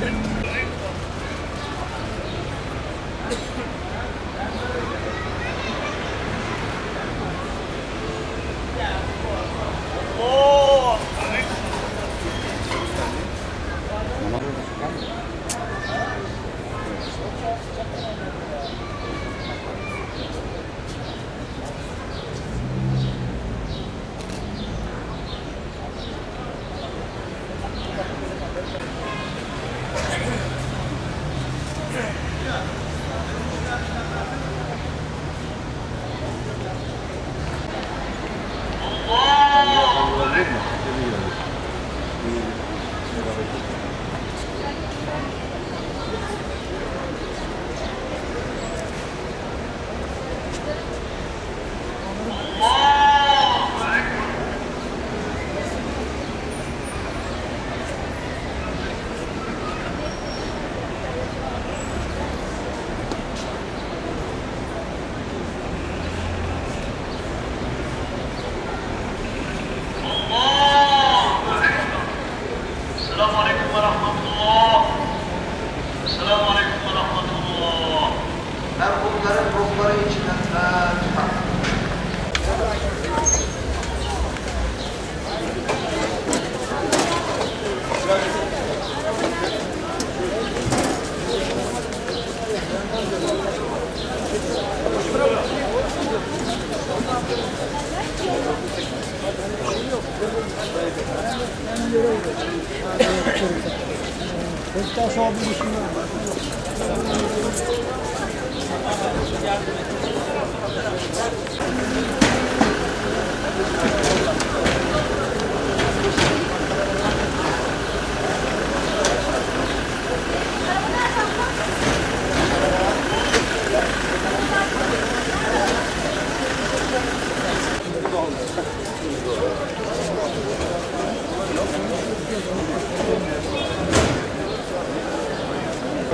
Yeah. Beşiktaş abi düşünüyorum.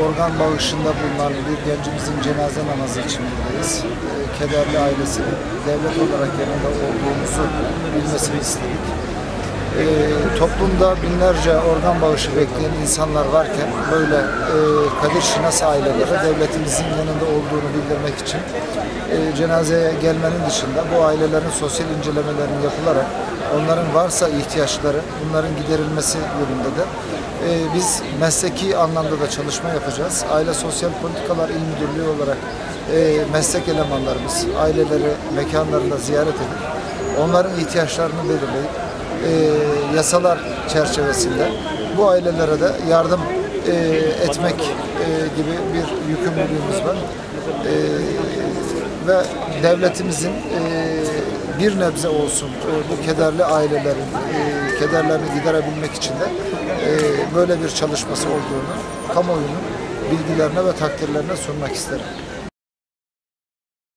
Organ bağışında bulunan bir gencimizin cenaze namazı için buradayız. Ee, Kederli ailesinin devlet olarak yanında olduğumuzu bilmesini istedik. Ee, toplumda binlerce organ bağışı bekleyen insanlar varken böyle e, Kadir Şinas ailelere devletimizin yanında olduğunu bildirmek için e, cenazeye gelmenin dışında bu ailelerin sosyal incelemelerinin yapılarak onların varsa ihtiyaçları bunların giderilmesi yönünde de e, biz mesleki anlamda da çalışma yapacağız. Aile Sosyal Politikalar İl Müdürlüğü olarak e, meslek elemanlarımız aileleri mekanlarında ziyaret edip onların ihtiyaçlarını belirleyip e, yasalar çerçevesinde bu ailelere de yardım e, etmek e, gibi bir yükümlülüğümüz var. E, ve devletimizin e, bir nebze olsun e, bu kederli ailelerin e, kederlerini giderebilmek için de e, böyle bir çalışması olduğunu kamuoyunun bilgilerine ve takdirlerine sunmak isterim.